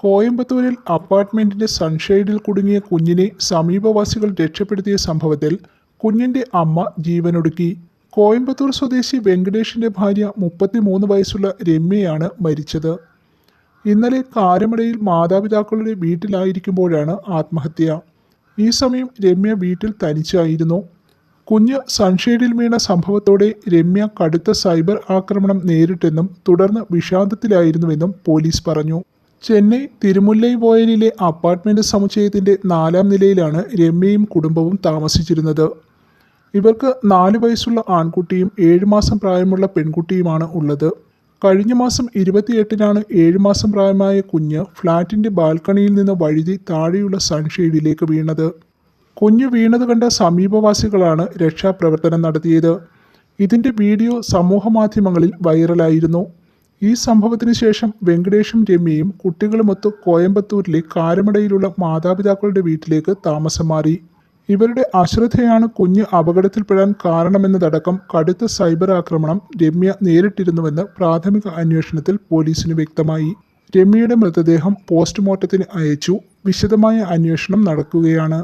കോയമ്പത്തൂരിൽ അപ്പാർട്ട്മെന്റിന്റെ സൺഷെയ്ഡിൽ കുടുങ്ങിയ കുഞ്ഞിനെ സമീപവാസികൾ രക്ഷപ്പെടുത്തിയ സംഭവത്തിൽ കുഞ്ഞിന്റെ അമ്മ ജീവനൊടുക്കി. കോയമ്പത്തൂർ സ്വദേശി വെങ്കടേഷിന്റെ ഭാര്യ മുപ്പത്തിമൂന്ന് വയസ്സുള്ള രമ്യയാണ് മരിച്ചത്. ഇന്നലെ കാരമടയിൽ മാതാപിതാക്കളുടെ വീട്ടിലായിരിക്കുമ്പോഴാണ് ആത്മഹത്യ. ഈ സമയം രമ്യ വീട്ടിൽ തനിച്ചായിരുന്നു. കുഞ്ഞ് സൺഷെയ്ഡിൽ വീണ സംഭവത്തോടെ രമ്യ കടുത്ത സൈബർ ആക്രമണം നേരിട്ടെന്നും തുടർന്ന് വിഷാദത്തിലായിരുന്നുവെന്നും പോലീസ് പറഞ്ഞു. ചെന്നൈ തിരുമുല്ലൈ വോയലിലെ അപ്പാർട്ട്മെന്റ് സമുച്ചയത്തിന്റെ നാലാം നിലയിലാണ് രമ്യയും കുടുംബവും താമസിച്ചിരുന്നത്. ഇവർക്ക് നാല് വയസ്സുള്ള ആൺകുട്ടിയും ഏഴ് മാസം പ്രായമുള്ള പെൺകുട്ടിയുമാണ് ഉള്ളത്. കഴിഞ്ഞ മാസം ഇരുപത്തിയെട്ടിനാണ് ഏഴ് മാസം പ്രായമായ കുഞ്ഞ് ഫ്ളാറ്റിന്റെ ബാൽക്കണിയിൽ നിന്ന് വഴുതി താഴെയുള്ള സൺഷെയ്ഡിലേക്ക് വീണത്. കുഞ്ഞ് വീണത് കണ്ട സമീപവാസികളാണ് രക്ഷാപ്രവർത്തനം നടത്തിയത്. ഇതിന്റെ വീഡിയോ സമൂഹമാധ്യമങ്ങളിൽ വൈറലായിരുന്നു. ഈ സംഭവത്തിന് ശേഷം വെങ്കടേഷും രമ്യയും കുട്ടികളുമൊത്ത് കോയമ്പത്തൂരിലെ കാരമടയിലുള്ള മാതാപിതാക്കളുടെ വീട്ടിലേക്ക് താമസം മാറി. ഇവരുടെ അശ്രദ്ധയാണ് കുഞ്ഞ് അപകടത്തിൽപ്പെടാൻ കാരണമെന്നതടക്കം കടുത്ത സൈബർ ആക്രമണം രമ്യ നേരിട്ടിരുന്നുവെന്ന് പ്രാഥമിക അന്വേഷണത്തിൽ പോലീസിന് വ്യക്തമായി. രമ്യയുടെ മൃതദേഹം പോസ്റ്റ്മോർട്ടത്തിന് അയച്ചു. വിശദമായ അന്വേഷണം നടക്കുകയാണ്.